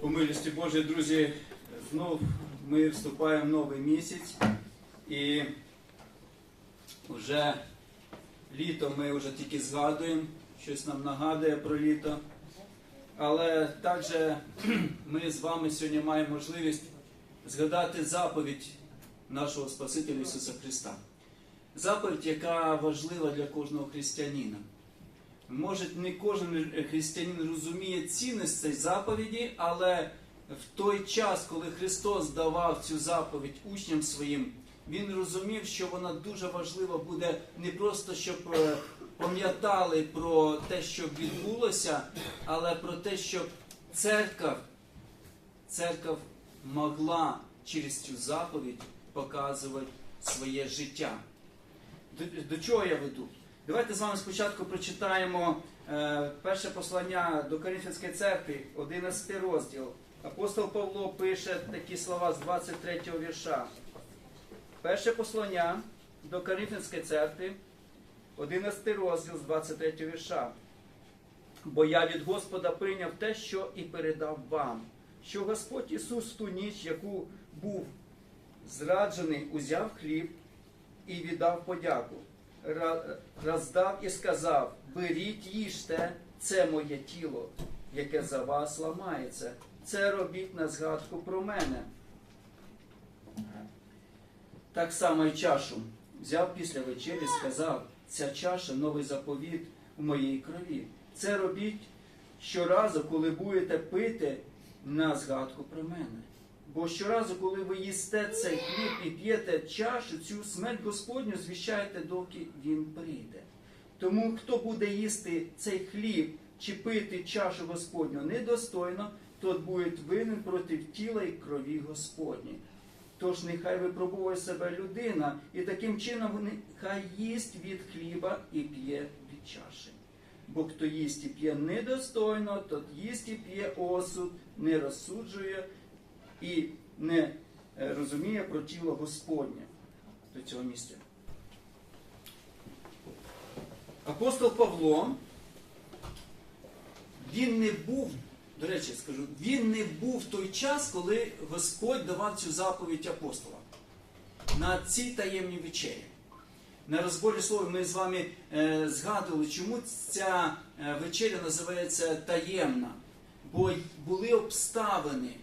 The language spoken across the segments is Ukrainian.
По милості Божій, друзі, знов ми вступаємо в новий місяць і вже літо ми вже тільки згадуємо, щось нам нагадує про літо. Але також ми з вами сьогодні маємо можливість згадати заповідь нашого Спасителя Ісуса Христа. Заповідь, яка важлива для кожного християнина. Може, не кожен християнин розуміє цінність цієї заповіді, але в той час, коли Христос давав цю заповідь учням своїм, Він розумів, що вона дуже важлива буде не просто, щоб е, пам'ятали про те, що відбулося, але про те, щоб церква, церква могла через цю заповідь показувати своє життя. До, до чого я веду? Давайте з вами спочатку прочитаємо е, перше послання до Коринфянської церкви, 11 розділ. Апостол Павло пише такі слова з 23 вірша. Перше послання до Коринфянської церкви, 11 розділ з 23 вірша. Бо я від Господа прийняв те, що і передав вам, що Господь Ісус ту ніч, яку був зраджений, узяв хліб і віддав подяку. Роздав і сказав: беріть, їжте, це моє тіло, яке за вас ламається. Це робіть на згадку про мене. Так само і чашу взяв після вечері, сказав, ця чаша новий заповіт у моїй крові. Це робіть щоразу, коли будете пити на згадку про мене. Бо щоразу, коли ви їсте цей хліб і п'єте чашу, цю смерть Господню звіщаєте, доки він прийде. Тому хто буде їсти цей хліб чи пити чашу Господню недостойно, тот буде винен проти тіла і крові Господні. Тож нехай випробує себе людина, і таким чином нехай їсть від хліба і п'є від чаші. Бо хто їсть і п'є недостойно, тот їсть і п'є осуд, не розсуджує і не е, розуміє про тіло Господнє до цього місця. Апостол Павло, він не був, до речі, скажу, він не був в той час, коли Господь давав цю заповідь апостола на цій таємній вечері. На розборі слова ми з вами е, згадували, чому ця е, вечеря називається таємна. Бо були обставини.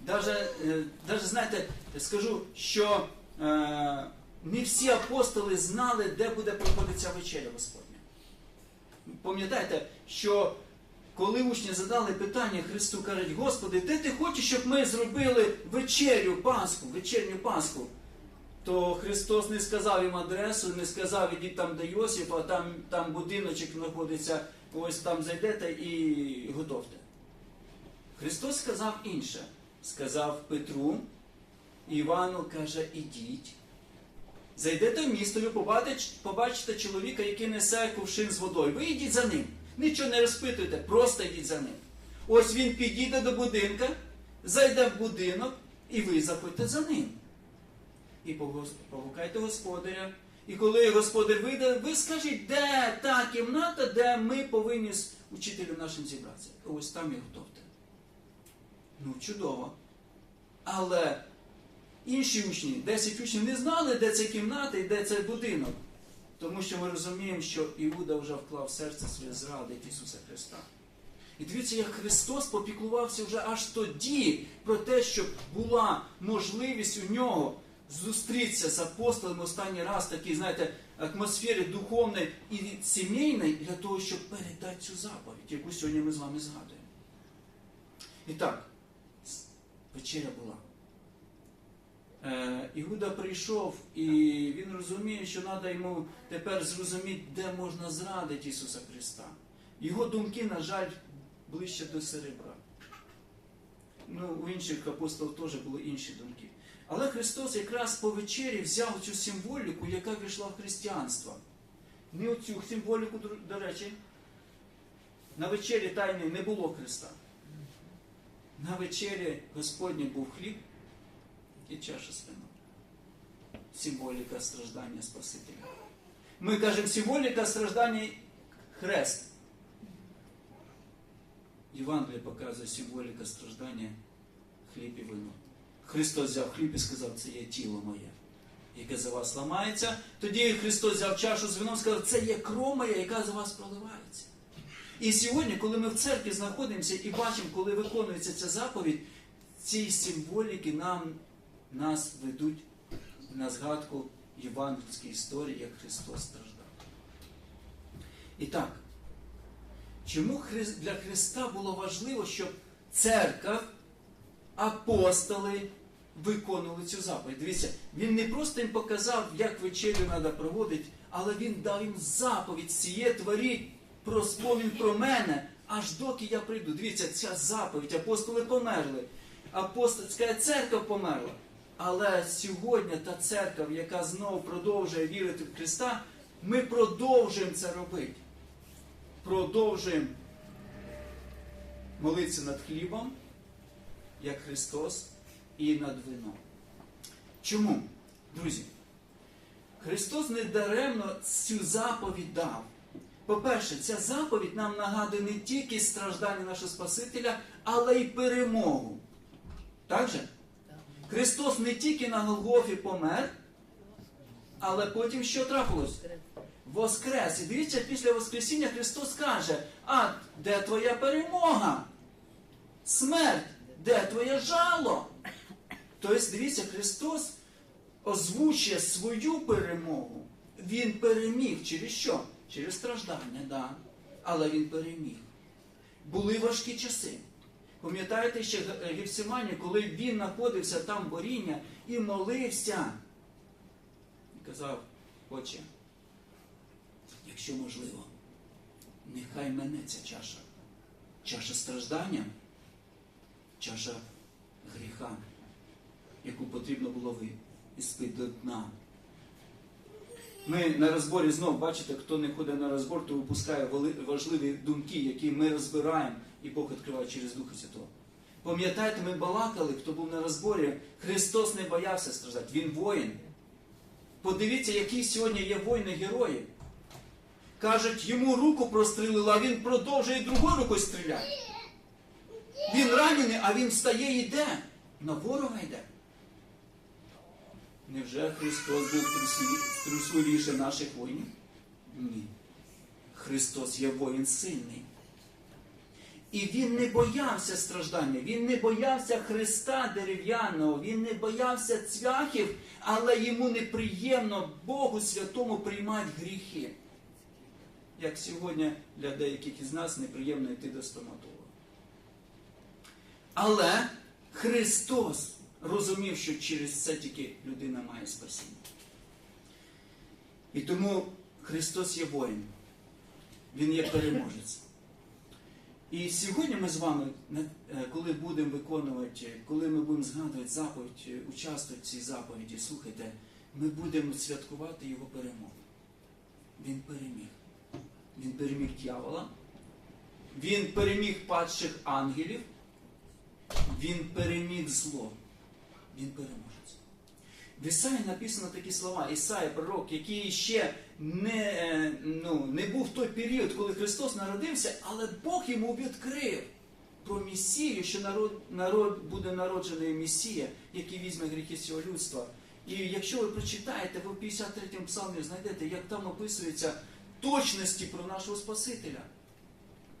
Даже, е, даже знаєте, скажу, що е, не всі апостоли знали, де буде проходити ця вечеря Господня. Пам'ятаєте, що коли учні задали питання Христу, кажуть, Господи, де ти хочеш, щоб ми зробили вечерю Пасху, вечерню Пасху? То Христос не сказав їм адресу, не сказав, ідіть там до Йосифа, там, там будиночок знаходиться, ось там зайдете і готовте. Христос сказав інше. Сказав Петру, Івану каже, ідіть. Зайдете в місто, ви побачите, чоловіка, який несе кувшин з водою. Ви йдіть за ним. Нічого не розпитуйте, просто йдіть за ним. Ось він підійде до будинка, зайде в будинок, і ви заходьте за ним. І погукайте господаря. І коли господар вийде, ви скажіть, де та кімната, де ми повинні з учителем нашим зібратися. Ось там і готовте. Ну, чудово. Але інші учні, 10 учнів не знали, де ця кімната і де цей будинок. Тому що ми розуміємо, що Іуда вже вклав серце своє зрадить Ісуса Христа. І дивіться, як Христос попіклувався вже аж тоді про те, щоб була можливість у нього зустрітися з апостолами останній раз, такий, знаєте, атмосфері духовної і сімейної для того, щоб передати цю заповідь, яку сьогодні ми з вами згадуємо. І так, вечеря була. Е, Іуда прийшов, і він розуміє, що треба йому тепер зрозуміти, де можна зрадити Ісуса Христа. Його думки, на жаль, ближче до серебра. Ну, у інших апостолів теж були інші думки. Але Христос якраз по вечері взяв цю символіку, яка війшла в християнство. Не оцю символіку, до- речі, на вечері тайної не було Христа. На вечері Господній був хліб і чаша з. Символіка страждання Спасителя. Ми кажемо символіка страждання хрест. Євангеліє показує символіка страждання хліб і вино. Христос взяв хліб і сказав, це є тіло моє, яке за вас ламається. Тоді Христос взяв чашу з вином і сказав, це є кров моя, яка за вас проливається. І сьогодні, коли ми в церкві знаходимося і бачимо, коли виконується ця заповідь, ці символіки нам, нас ведуть на згадку євангельської історії, як Христос страждав. І так, чому для Христа було важливо, щоб церква, апостоли виконували цю заповідь? Дивіться, він не просто їм показав, як вечерю треба проводити, але він дав їм заповідь ціє творіть про сповінь про мене, аж доки я прийду. Дивіться, ця заповідь, апостоли померли, апостольська церква померла. Але сьогодні та церква, яка знову продовжує вірити в Христа, ми продовжуємо це робити. Продовжуємо молитися над хлібом, як Христос, і над вином. Чому? Друзі, Христос не даремно цю заповідь дав. По-перше, ця заповідь нам нагадує не тільки страждання нашого Спасителя, але й перемогу. Так же? Христос не тільки на Голгофі помер, але потім що трапилось? Воскрес. І дивіться, після Воскресіння Христос каже, а де твоя перемога? Смерть, де твоє жало? Тобто, дивіться, Христос озвучує свою перемогу. Він переміг через що? Через страждання, да. Але він переміг. Були важкі часи. Пам'ятаєте ще Ге- Гефсимані, коли він знаходився там боріння і молився. І казав, Отче, якщо можливо, нехай мене ця чаша. Чаша страждання, чаша гріха, яку потрібно було ви іспити до дна. Ми на розборі знов бачите, хто не ходить на розбор, то випускає важливі думки, які ми розбираємо, і Бог відкриває через Духа Святого. Пам'ятаєте, ми балакали, хто був на розборі, Христос не боявся страждати, Він воїн. Подивіться, які сьогодні є воїни-герої. Кажуть, йому руку прострілили, а він продовжує другою рукою стріляти. Він ранений, а він встає і йде. На ворога йде. Невже Христос був трусливіше наших воїнів? Ні. Христос є воїн сильний. І він не боявся страждання, він не боявся Христа дерев'яного, він не боявся цвяхів, але йому неприємно Богу святому приймати гріхи. Як сьогодні для деяких із нас неприємно йти до стоматолога. Але Христос розумів, що через це тільки людина має спасіння. І тому Христос є воїн, Він є переможець. І сьогодні ми з вами, е, коли будемо виконувати, коли ми будемо згадувати заповідь, е, участвувати в цій заповіді, слухайте, ми будемо святкувати Його перемогу. Він переміг. Він переміг дьявола, він переміг падших ангелів, він переміг зло. Він переможець. В Ісаї написано такі слова. Ісая, пророк, який ще не, е, ну, не був в той період, коли Христос народився, але Бог йому відкрив про Месію, що народ, народ буде народжений Месія, який візьме гріхи цього людства. І якщо ви прочитаєте, ви в 53-му псалмі знайдете, як там описується точності про нашого Спасителя.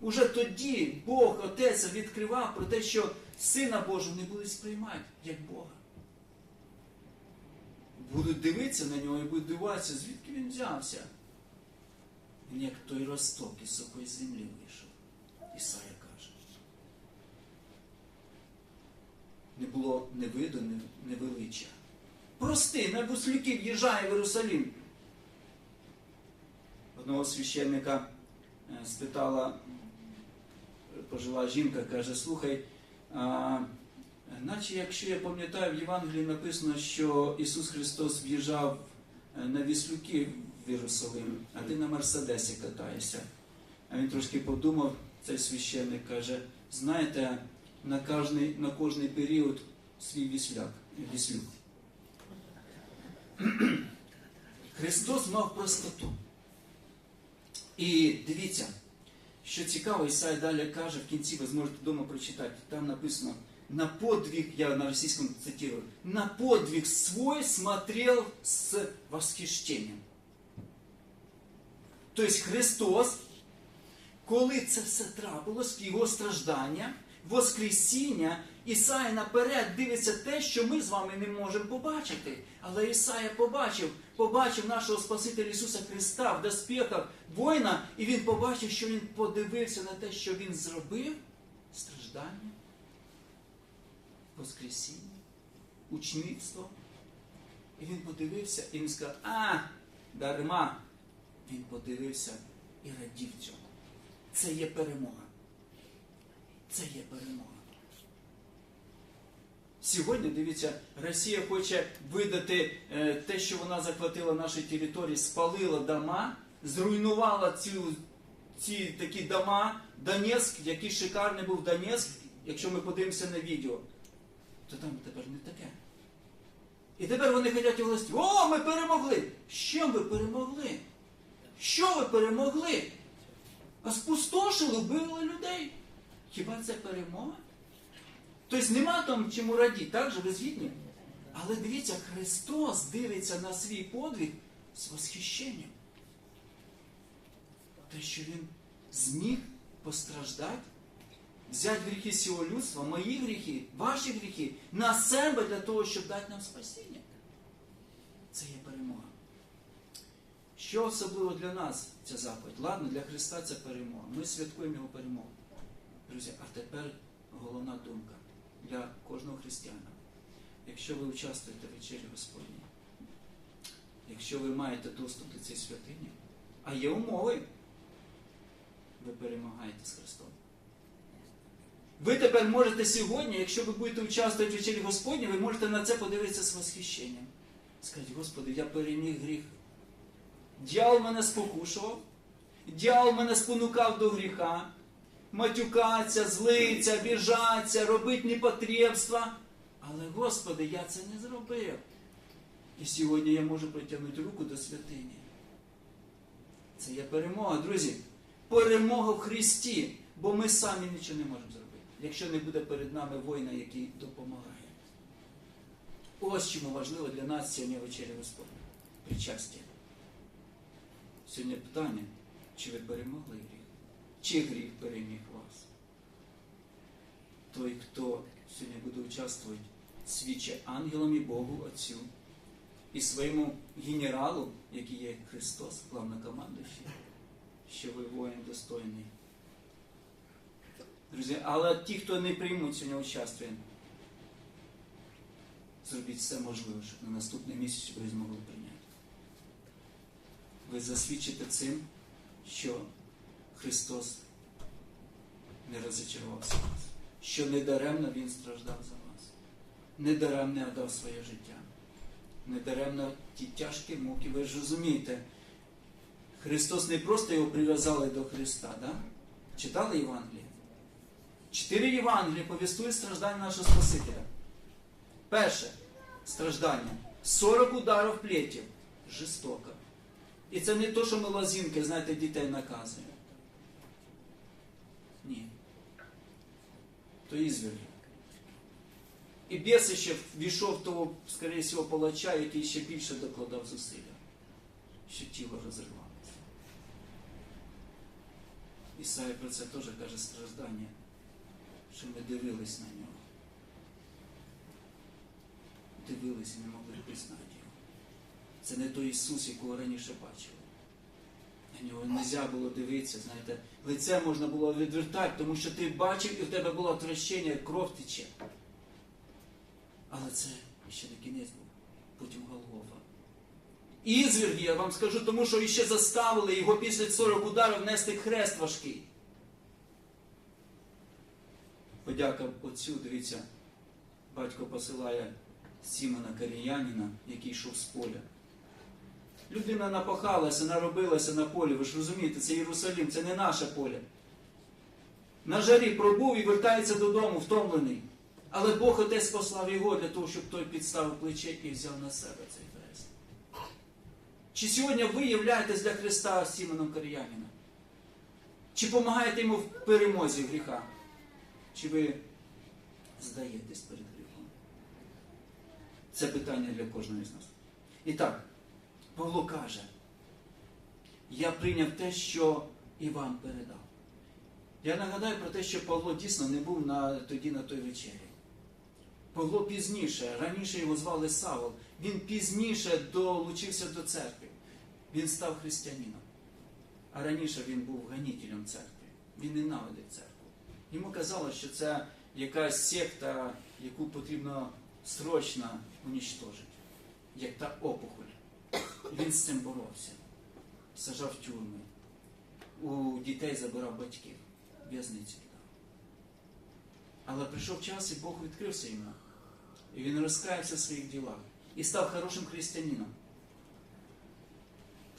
Уже тоді Бог, Отець, відкривав про те, що Сина Божого не будуть сприймати як Бога. Будуть дивитися на нього і будуть дивуватися, звідки він взявся. Він як той росток із сухої землі вийшов. Ісая каже. Не було не виду, не, величия. Простий, на буслюки в'їжджає в Єрусалим. Одного священника е, спитала е, пожила жінка, каже, слухай, а, наче якщо я пам'ятаю, в Євангелії написано, що Ісус Христос в'їжджав е, на віслюки в Єрусалим, а ти на Мерседесі катаєшся. А він трошки подумав, цей священник каже, знаєте, на кожний, на кожний період свій вісляк, віслюк. Христос мав простоту. І дивіться, Що цікаво, Ісай далі каже в кінці, ви зможете вдома прочитати, там написано, на подвиг, я на російському цитирую, на подвиг свой смотрел с восхищением. Тобто Христос, коли це все трапилось, його страждання, Воскресіння, Ісая наперед дивиться те, що ми з вами не можемо побачити. Але Ісая побачив, побачив нашого Спасителя Ісуса Христа в доспіхах воїна, і він побачив, що він подивився на те, що він зробив страждання, Воскресіння, учнівство. І він подивився і він сказав, а, дарма. Він подивився і радів цьому. Це є перемога. Це є перемога. Сьогодні, дивіться, Росія хоче видати е, те, що вона захватила наші території, спалила дома, зруйнувала цю, ці такі дома. Донецьк, який шикарний був Донецьк, якщо ми подивимося на відео, то там тепер не таке. І тепер вони хочуть власті. О, ми перемогли! Що ви перемогли? Що ви перемогли? А спустошили, вбили людей. Хіба це перемога? Тобто нема там чому радіти, так же ви згідні? Але дивіться, Христос дивиться на свій подвиг з восхищенням. Те, що Він зміг постраждати, взяти гріхи всього людства, мої гріхи, ваші гріхи на себе для того, щоб дати нам спасіння. Це є перемога. Що особливо для нас ця заповідь? Ладно, для Христа це перемога. Ми святкуємо Його перемогу. Друзі, а тепер головна думка для кожного християна. Якщо ви участвуєте в вечері Господній, якщо ви маєте доступ до цієї святині, а є умови, ви перемагаєте з Христом. Ви тепер можете сьогодні, якщо ви будете участвувати в вечері Господній, ви можете на це подивитися з восхищенням. Скажіть, Господи, я переміг гріх. Дьявол мене спокушував, дьявол мене спонукав до гріха, матюкаться, злиться, біжаться, робить непотребства. Але, Господи, я це не зробив. І сьогодні я можу протягнути руку до святині. Це є перемога, друзі. Перемога в Христі, бо ми самі нічого не можемо зробити, якщо не буде перед нами воїна, який допомагає. Ось чому важливо для нас сьогодні вечеря Господня. Причастя. Сьогодні питання, чи ви перемогли гріх? Чи гріх переміг вас? Той, хто сьогодні буде участвувати, свідчить ангелам і Богу Отцю і своєму генералу, який є Христос, главнокомандуючий, що ви воїн достойний. Друзі, але ті, хто не приймуть сьогодні участь, зробіть все можливе, щоб на наступний місяць ви змогли прийняти. Ви засвідчите цим, що Христос не розчарувався вас, що недаремно Він страждав за вас, недаремно віддав своє життя, недаремно ті тяжкі муки. Ви ж розумієте, Христос не просто його прив'язали до Христа, да? читали Євангеліє? Чотири Євангелії повістують страждання нашого Спасителя. Перше страждання 40 ударів плетів. Жестоко. І це не то, що ми лазінки, знаєте, дітей наказуємо. Ні. То ізвірги. І біс ще війшов того, скоріше всього, палача, який ще більше докладав зусилля, що тіло розривалося. Ісая про це теж каже страждання, що ми дивились на нього. Дивились і не могли пізнати його. Це не той Ісус, якого раніше бачили. На нього не можна було дивитися, знаєте, лице можна було відвертати, тому що ти бачив і в тебе було отвращення, кров тече. Але це ще не кінець був, потім Голгофа. Ізверги, я вам скажу, тому що іще заставили його після 40 ударів нести хрест важкий. Подяка отцю, дивіться, батько посилає Сімона Каріянина, який йшов з поля. Людина напахалася, наробилася на полі. Ви ж розумієте, це Єрусалим, це не наше поле. На жарі пробув і вертається додому, втомлений. Але Бог Отець послав його для того, щоб той підставив плече і взяв на себе цей хрест. Чи сьогодні ви являєтесь для Христа Сімоном Кар'яніном? Чи допомагаєте йому в перемозі гріха? Чи ви здаєтесь перед гріхом? Це питання для кожного з нас. І так, Павло каже, я прийняв те, що і передав. Я нагадаю про те, що Павло дійсно не був на, тоді на той вечері. Павло пізніше, раніше його звали Савол, він пізніше долучився до церкви. Він став християнином. А раніше він був ганітелем церкви. Він ненавидив церкву. Йому казалось, що це якась секта, яку потрібно срочно унічтожити, як та опухоль. Він з цим боровся, сажав тюрми, у дітей забирав батьків, в'язниці. Але прийшов час, і Бог відкрився йому. І він розкаявся в своїх ділах і став хорошим християнином.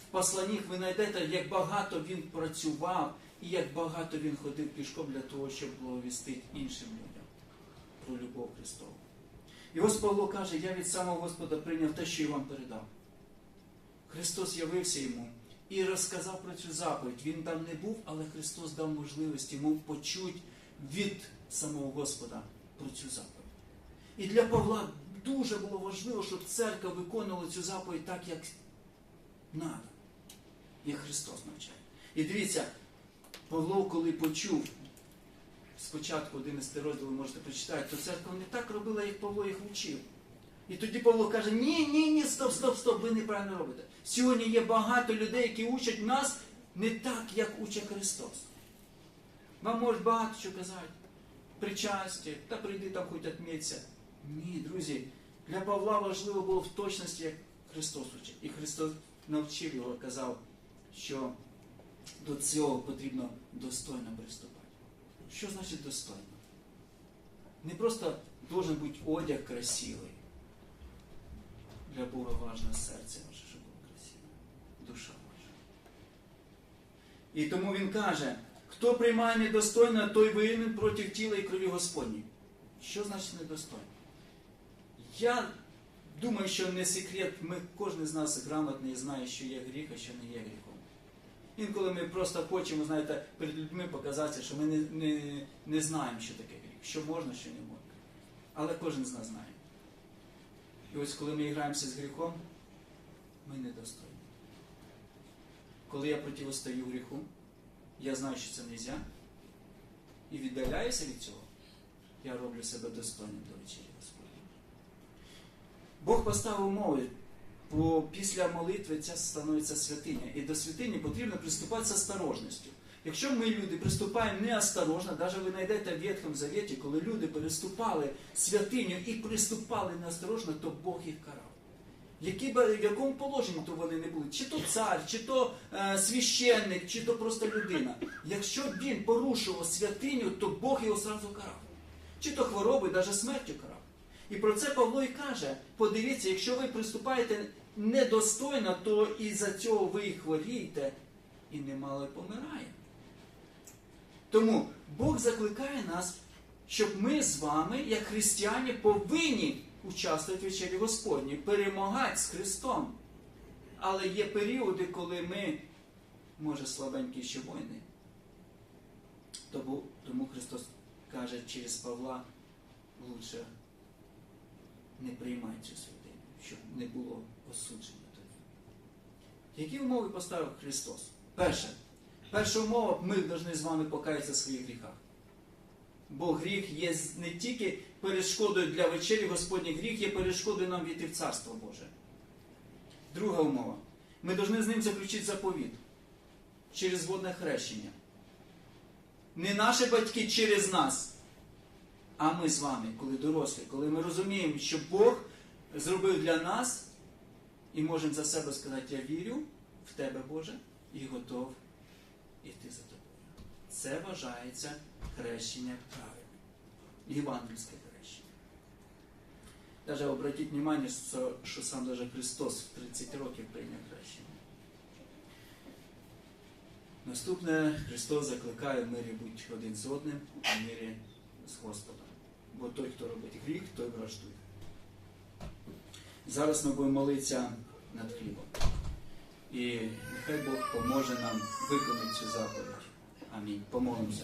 В посланнях ви знайдете, як багато він працював і як багато він ходив пішком для того, щоб благовістити іншим людям про любов Христову. І ось Павло каже, я від самого Господа прийняв те, що я вам передав. Христос явився йому і розказав про цю заповідь. Він там не був, але Христос дав можливість йому почути від самого Господа про цю заповідь. І для Павла дуже було важливо, щоб церква виконувала цю заповідь так, як надо, як Христос навчає. І дивіться, Павло, коли почув, спочатку 11 розділ можете прочитати, то церква не так робила, як Павло їх вчив. І тоді Павло каже: ні, ні, ні, стоп, стоп, стоп, ви неправильно робите. Сьогодні є багато людей, які учать нас не так, як учить Христос. Вам можуть багато що казати. Причастя, та прийди там хоч отміться. Ні, друзі, для Павла важливо було в точності, як Христос учить. І Христос навчив його, казав, що до цього потрібно достойно приступати. Що значить достойно? Не просто должен бути одяг красивий. Для Бога важне серце ваше, щоб було красиве. Душа ваша. І тому він каже, хто приймає недостойно, той винен проти тіла і крові Господні. Що значить недостойно? Я думаю, що не секрет, ми, кожен з нас грамотний знає, що є гріх, а що не є гріхом. Інколи ми просто хочемо, знаєте, перед людьми показати, що ми не, не, не знаємо, що таке гріх, що можна, що не можна. Але кожен з нас знає. І ось коли ми граємося з гріхом, ми недостойні. Коли я противостаю гріху, я знаю, що це не можна, і віддаляюся від цього, я роблю себе достойним до вечері Господня. Бог поставив умови, бо після молитви ця становиться святиня. І до святині потрібно приступати з осторожністю. Якщо ми, люди, приступаємо неосторожно, навіть ви знайдете в Ветхому Завіті, коли люди переступали святиню і приступали неосторожно, то Бог їх карав. Які в якому положенні то вони не були? Чи то цар, чи то е, священник, чи то просто людина. Якщо він порушував святиню, то Бог його зразу карав. Чи то хвороби, навіть смертю карав. І про це Павло і каже: подивіться, якщо ви приступаєте недостойно, то із-за цього ви і хворієте, і немало помирає. Тому Бог закликає нас, щоб ми з вами, як християни, повинні участвувати в вечері Господній, перемагати з Христом. Але є періоди, коли ми, може, слабенькі ще воїни. Тому Христос каже через Павла, лучше не приймай цю святиню, щоб не було осудження тоді. Які умови поставив Христос? Перше. Перша умова, ми повинні з вами покаятися в своїх гріхах. Бо гріх є не тільки перешкодою для вечері Господній, гріх є перешкодою нам війти в Царство Боже. Друга умова. Ми повинні з ним заключити заповіт через водне хрещення. Не наші батьки через нас, а ми з вами, коли дорослі, коли ми розуміємо, що Бог зробив для нас, і можемо за себе сказати, я вірю в Тебе, Боже, і готов іти за тобою. Це вважається хрещення правильне. Євангельське хрещення. Даже обратіть що, що сам даже Христос в 30 років прийняв хрещення. Наступне Христос закликає в мирі бути один з одним, в мирі з Господом. Бо той, хто робить гріх, той враждує. Зараз ми будемо молитися над хлібом. І нехай Бог поможе нам виконати цю заповідь. Амінь. Помолимося.